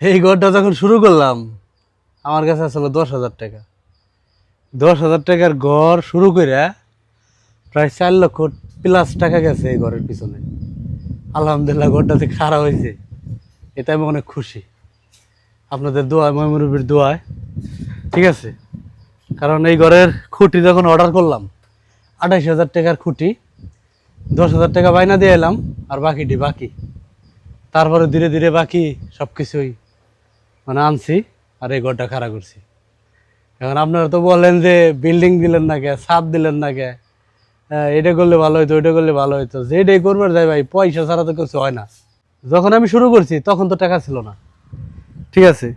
এই ঘরটা যখন শুরু করলাম, আমার কাছে আসলে দশ হাজার টাকা। দশ হাজার টাকার ঘর শুরু করে প্রায় চার লক্ষ প্লাস টাকা গেছে এই ঘরের পিছনে। আলহামদুলিল্লাহ ঘরটাতে খারাপ হয়েছে, এটা আমি অনেক খুশি। আপনাদের দোয়ায় ময়মুরবির দোয়ায়। ঠিক আছে? কারণ এই ঘরের খুঁটি যখন অর্ডার করলাম, আঠাইশ হাজার টাকার খুঁটি, দশ হাজার টাকা বাইনা দিয়ে এলাম, আর বাকিটি বাকি। তারপরে ধীরে ধীরে বাকি সব কিছুই মানে আনছি আর এই ঘরটা খাড়া করছি। এখন আপনারা তো বলেন যে বিল্ডিং দিলেন না কে, ছাদ দিলেন না কে। এটা করলে ভালো হইতো, ওইটা করলে ভালো হইতো। যেটাই করবার যাই ভাই, পয়সা ছাড়া তো কিছু হয় না। যখন আমি শুরু করছি, তখন তো টাকা ছিল না। ঠিক আছে?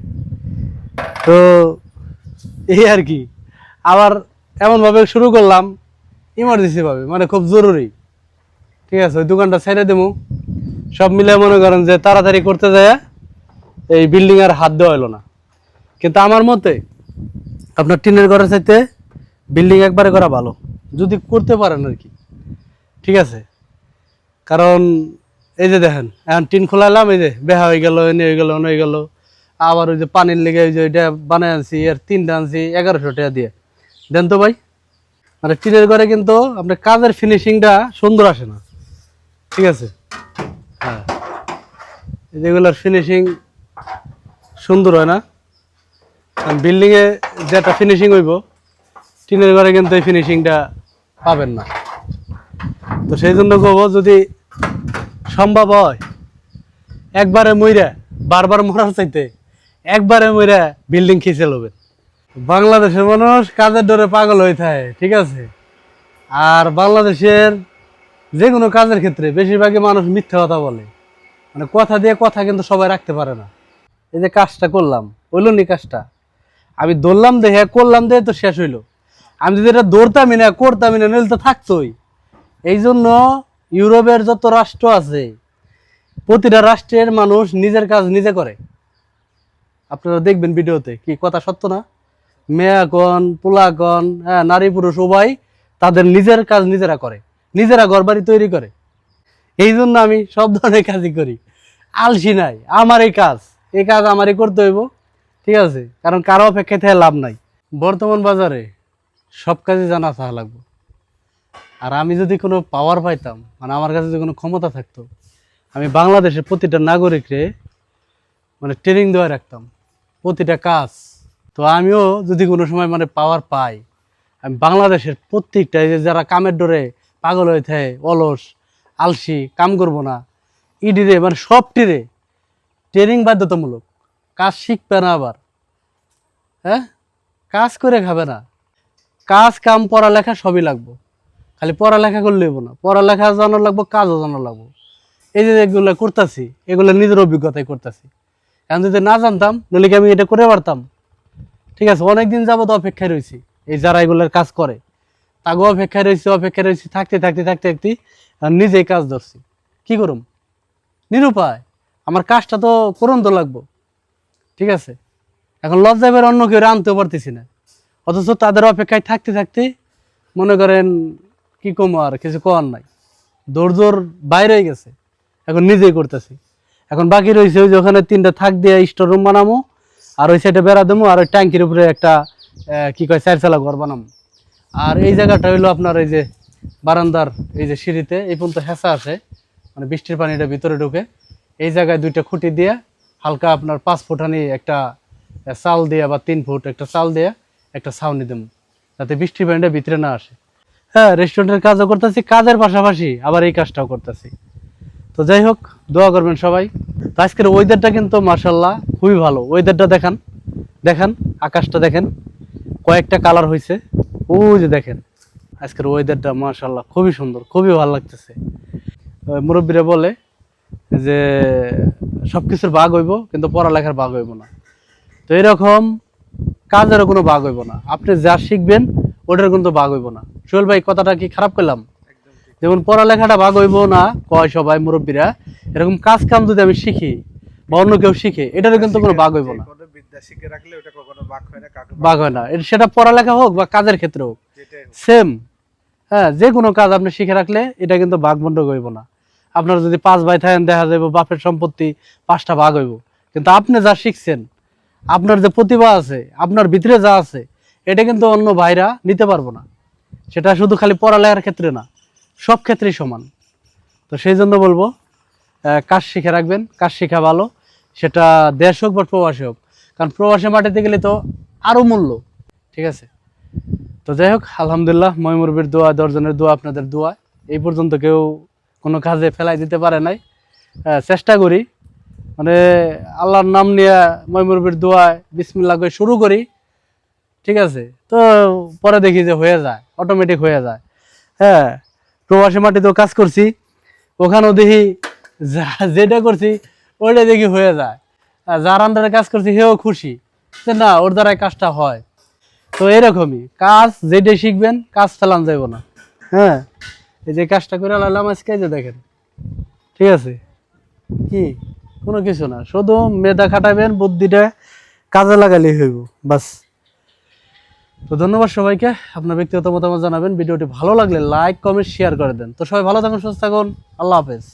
তো এই আর কি। আবার এমনভাবে শুরু করলাম ইমার্জেন্সি ভাবে মানে খুব জরুরি। ঠিক আছে? ওই দোকানটা ছেড়ে দেবো সব মিলে মনে করেন যে তাড়াতাড়ি করতে যায় এই বিল্ডিং আর হাত দেওয়া হলো না। কিন্তু আমার মতে, আপনার টিনের ঘরের চাইতে বিল্ডিং একবারে করা ভালো। যদি করতে পারেন আর কি। ঠিক আছে? কারণ, এই যে দেখেন, এখন টিন খোলালাম এই যে বেহা হয়ে গেল, এনে হয়ে গেল হয়ে গেল। আবার ওই যে পানির লেগে ওই যে ওইটা বানায় আনছি আর তিনটা আনছি, এগারোশো টাকা দিয়ে। দেন তো ভাই মানে টিনের ঘরে কিন্তু আপনার কাজের ফিনিশিংটা সুন্দর আসে না। ঠিক আছে? হ্যাঁ। যেগুলোর ফিনিশিং সুন্দর হয় না। বিল্ডিংয়ে যেটা ফিনিশিং হইব, টিনের ঘরে কিন্তু এই ফিনিশিংটা পাবেন না। তো সেই জন্য কব, যদি সম্ভব হয়, একবারে মইরা, বারবার মরার চাইতে একবারে মইরা বিল্ডিং খিচে লবেন। বাংলাদেশের মানুষ কাজের ডরে পাগল হয়ে থাকে, ঠিক আছে? আর বাংলাদেশের যে কোনো কাজের ক্ষেত্রে বেশিরভাগই মানুষ মিথ্যা কথা বলে। মানে কথা দিয়ে কথা কিন্তু সবাই রাখতে পারে না। এই যে কাজটা করলাম, হইল নি কাজটা? আমি দৌড়লাম দেখে করলাম দেখে তো শেষ হইল। আমি যদি এটা দৌড়তামই না, করতামই না, নইলে তো থাকতোই। এই জন্য ইউরোপের যত রাষ্ট্র আছে, প্রতিটা রাষ্ট্রের মানুষ নিজের কাজ নিজে করে। আপনারা দেখবেন ভিডিওতে, কি কথা সত্য না? মেয়া কন, পোলা কন হ্যাঁ নারী পুরুষ উভয় তাদের নিজের কাজ নিজেরা করে, নিজেরা ঘর বাড়ি তৈরি করে। এই জন্য আমি সব ধরনের কাজই করি। আলসি নাই, আমার এই কাজ। এই কাজ আমারই করতে হইব, ঠিক আছে? কারণ কারও অপেক্ষায় থেকে লাভ নাই। বর্তমান বাজারে সব কাজে জানা চাহা লাগবে। আর আমি যদি কোনো পাওয়ার পাইতাম মানে আমার কাছে যদি কোনো ক্ষমতা থাকতো, আমি বাংলাদেশের প্রতিটা নাগরিকরে মানে ট্রেনিং দেওয়া রাখতাম, প্রতিটা কাজ। তো আমিও যদি কোনো সময় মানে পাওয়ার পাই, আমি বাংলাদেশের প্রত্যেকটা যারা কামের ডরে পাগল হয়ে থাকে, অলস, আলসি, কাম করব না, ইডিরে মানে সবটিরে ট্রেনিং বাধ্যতামূলক। কাজ শিখবে না আবার। হ্যাঁ? কাজ করে খাবে না। কাজ, কাম, পড়ালেখা সবই লাগবো। খালি পড়ালেখা করলে না। পড়ালেখা জানা লাগবো, কাজও জানা লাগবো। এই যে এগুলো করতেছি, এগুলো নিজের অভিজ্ঞতায় করতেছি। এখন যদি না জানতাম নইলে কি আমি এটা করে পারতাম? ঠিক আছে, অনেকদিন যাবত অপেক্ষায় রয়েছি। এই যারা এগুলোর কাজ করে তাকেও অপেক্ষায় রয়েছি অপেক্ষায় রয়েছি, থাকতে থাকতে থাকতে থাকতে, নিজেই কাজ ধরছি। কি করুম? নিরুপায়। আমার কাজটা তো করুন তো লাগবো। ঠিক আছে? এখন লজ্জায় বের অন্য কেউ আনতেও পারতেছি না। অথচ তাদের অপেক্ষায় থাকতে থাকতে মনে করেন কি কম আর, কিছু করার নাই। দৌড় দৌড় বাইরে গেছে। এখন নিজেই করতেছি। এখন বাকি রয়েছে ওই যে ওখানে তিনটা থাক দিয়ে স্টোর রুম বানাবো আর ওই সাইডে বেড়া দেবো, আর ওই ট্যাঙ্কির উপরে একটা কি কয় চার চালা ঘর বানাবো আর এই জায়গাটা হইল আপনার এই যে বারান্দার, এই যে সিঁড়িতে, এই পর্যন্ত হেঁচা আছে। মানে বৃষ্টির পানিটা ভিতরে ঢুকে। এই জায়গায় দুইটা খুঁটি দিয়ে হালকা আপনার পাঁচ ফুটানি একটা চাল দিয়ে বা তিন ফুট একটা চাল দিয়ে একটা ছাউনি দেবো, যাতে বৃষ্টি পানিটা ভিতরে না আসে। হ্যাঁ রেস্টুরেন্টের কাজও করতেছি, কাজের পাশাপাশি আবার এই কাজটাও করতেছি। তো যাই হোক, দোয়া করবেন সবাই। তো আজকের ওয়েদারটা কিন্তু মার্শাল্লাহ খুবই ভালো। ওয়েদারটা দেখান দেখান, আকাশটা দেখেন, কয়েকটা কালার হয়েছে ওই যে দেখেন, আজকের ওয়েদারটা মার্শাল্লাহ খুবই সুন্দর, খুবই ভালো লাগতেছে। মুরব্বীরা বলে যে সব কিছুর ভাগ হইব কিন্তু পড়ালেখার ভাগ হইব না। তো এরকম কাজেরও কোনো ভাগ হইব না। আপনি যা শিখবেন ওটার কিন্তু ভাগ হইব না। সোহেল ভাই কথাটা কি খারাপ করলাম? যেমন পড়ালেখাটা ভাগ হইব না কয় সবাই মুরব্বীরা এরকম কাজ কাম যদি আমি শিখি বা অন্য কেউ শিখে এটারও কিন্তু কোনো ভাগ হইব না। বাক হয় না। ভাগ হয় না সেটা পড়ালেখা হোক বা কাজের ক্ষেত্রে হোক। সেম হ্যাঁ যে কোনো কাজ আপনি শিখে রাখলে এটা কিন্তু বাঘ বন্টক হইব না। আপনার যদি পাঁচ ভাই থাকেন, দেখা যাবে বাপের সম্পত্তি পাঁচটা ভাগ হইব। কিন্তু আপনি যা শিখছেন, আপনার যে প্রতিভা আছে, আপনার ভিতরে যা আছে, এটা কিন্তু অন্য ভাইরা নিতে পারব না। সেটা শুধু খালি পড়ালেখার ক্ষেত্রে না, সব ক্ষেত্রেই সমান। তো সেই জন্য বলব কাজ শিখে রাখবেন, কাজ শিখা ভালো। সেটা দেশ হোক বা প্রবাসী হোক, কারণ প্রবাসী মাটিতে গেলে তো আরও মূল্য, ঠিক আছে? তো যাই হোক, আলহামদুলিল্লাহ ময়মুরবির দোয়া, দর্জনের দোয়া, আপনাদের দোয়া, এই পর্যন্ত কেউ কোনো কাজে ফেলাই দিতে পারে নাই। চেষ্টা করি। মানে আল্লাহর নাম নিয়ে ময়মুরবির দোয়ায় বিসমিল্লা করে শুরু করি। ঠিক আছে? তো পরে দেখি যে হয়ে যায় অটোমেটিক হয়ে যায়। হ্যাঁ প্রবাসী মাটিতেও কাজ করছি। ওখানেও দেখি যা, যেটা করছি, ওইটা দেখি হয়ে যায়। আর যার আন্ডারে কাজ করছি, সেও খুশি যে না, ওর দ্বারাই কাজটা হয়। তো এরকমই, কাজ যেটাই শিখবেন, কাজ ফেলান যাইব না। হ্যাঁ এই যে কাজটা করে আল্লাহ আজকে যে দেখেন। ঠিক আছে? কি? কোনো কিছু না। শুধু মেধা খাটাবেন, বুদ্ধিটা কাজে লাগালেই হইব, বাস। তো ধন্যবাদ সবাইকে। আপনার ব্যক্তিগত মতামত জানাবেন। ভিডিওটি ভালো লাগলে লাইক কমেন্ট শেয়ার করে দেন। তো সবাই ভালো থাকুন, সুস্থ থাকুন। আল্লাহ হাফেজ।